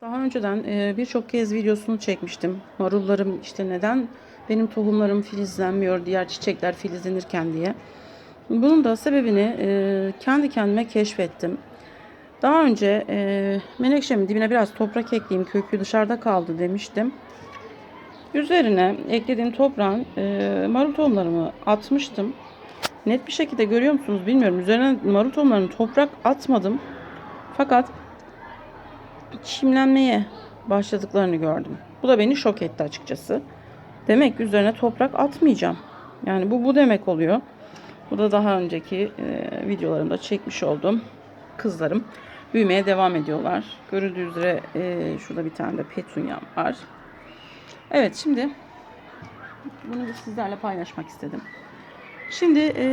Daha önceden birçok kez videosunu çekmiştim. Marullarım işte neden benim tohumlarım filizlenmiyor, diğer çiçekler filizlenirken diye. Bunun da sebebini kendi kendime keşfettim. Daha önce menekşemin dibine biraz toprak ekleyeyim, kökü dışarıda kaldı demiştim. Üzerine eklediğim toprağın marul tohumlarımı atmıştım. Net bir şekilde görüyor musunuz bilmiyorum. Üzerine marul tohumlarını toprak atmadım. Fakat çimlenmeye başladıklarını gördüm. Bu da beni şok etti açıkçası. Demek üzerine toprak atmayacağım. Yani bu bu demek oluyor. Bu da daha önceki e, videolarımda çekmiş olduğum kızlarım. Büyümeye devam ediyorlar. Görüldüğü üzere e, şurada bir tane de petunyam var. Evet şimdi bunu da sizlerle paylaşmak istedim. Şimdi e,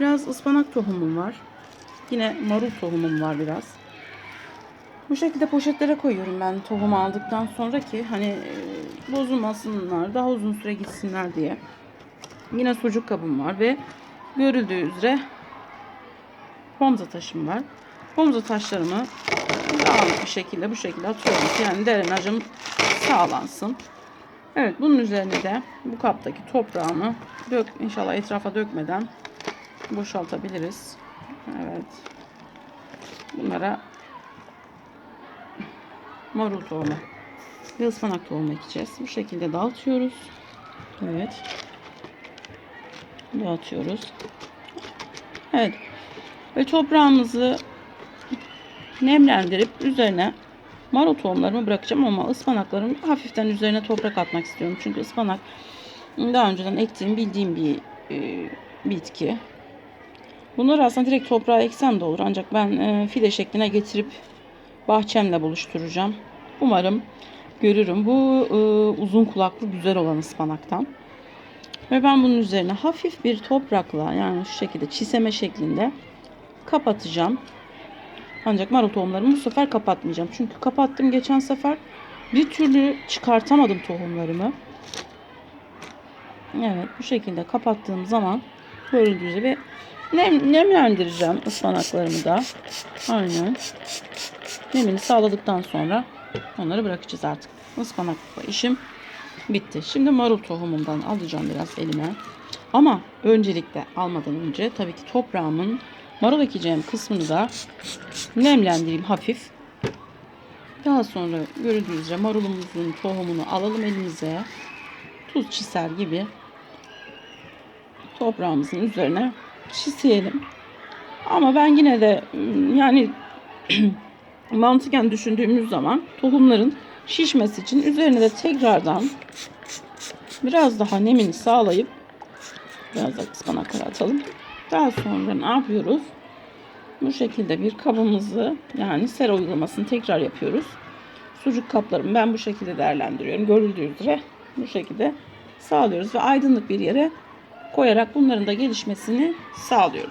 biraz ıspanak tohumum var. Yine marul tohumum var biraz. Bu şekilde poşetlere koyuyorum ben tohum aldıktan sonra ki hani e, bozulmasınlar, daha uzun süre gitsinler diye. Yine sucuk kabım var ve görüldüğü üzere pomza taşım var. Pomza taşlarımı dağınık bir şekilde bu şekilde atıyorum yani drenajım sağlansın. Evet bunun üzerine de bu kaptaki toprağımı dök inşallah etrafa dökmeden boşaltabiliriz. Evet. Bunlara marul tohumu ve ıspanak tohumu ekeceğiz. Bu şekilde dağıtıyoruz. Evet. Dağıtıyoruz. Evet. Ve toprağımızı nemlendirip üzerine marul tohumlarımı bırakacağım ama ıspanaklarımı hafiften üzerine toprak atmak istiyorum. Çünkü ıspanak daha önceden ektiğim bildiğim bir e, bitki. Bunları aslında direkt toprağa eksem de olur. Ancak ben e, fide şekline getirip bahçemle buluşturacağım. Umarım görürüm. Bu e, uzun kulaklı güzel olan ıspanaktan. Ve ben bunun üzerine hafif bir toprakla yani şu şekilde çiseme şeklinde kapatacağım. Ancak marul tohumlarımı bu sefer kapatmayacağım. Çünkü kapattım geçen sefer. Bir türlü çıkartamadım tohumlarımı. Evet bu şekilde kapattığım zaman görüldüğü üzere nem, nemlendireceğim ıspanaklarımı da. Aynen. Nemini sağladıktan sonra onları bırakacağız artık. Ispanakla işim bitti. Şimdi marul tohumundan alacağım biraz elime. Ama öncelikle almadan önce tabii ki toprağımın marul ekeceğim kısmını da nemlendireyim hafif. Daha sonra görüldüğü üzere marulumuzun tohumunu alalım elimize. Tuz çiser gibi toprağımızın üzerine çiseyelim. Ama ben yine de yani mantıken düşündüğümüz zaman tohumların şişmesi için üzerine de tekrardan biraz daha nemini sağlayıp biraz da ıspanakları atalım. Daha sonra ne yapıyoruz? Bu şekilde bir kabımızı yani sera uygulamasını tekrar yapıyoruz. Sucuk kaplarımı ben bu şekilde değerlendiriyorum. Görüldüğü üzere bu şekilde sağlıyoruz ve aydınlık bir yere koyarak bunların da gelişmesini sağlıyoruz.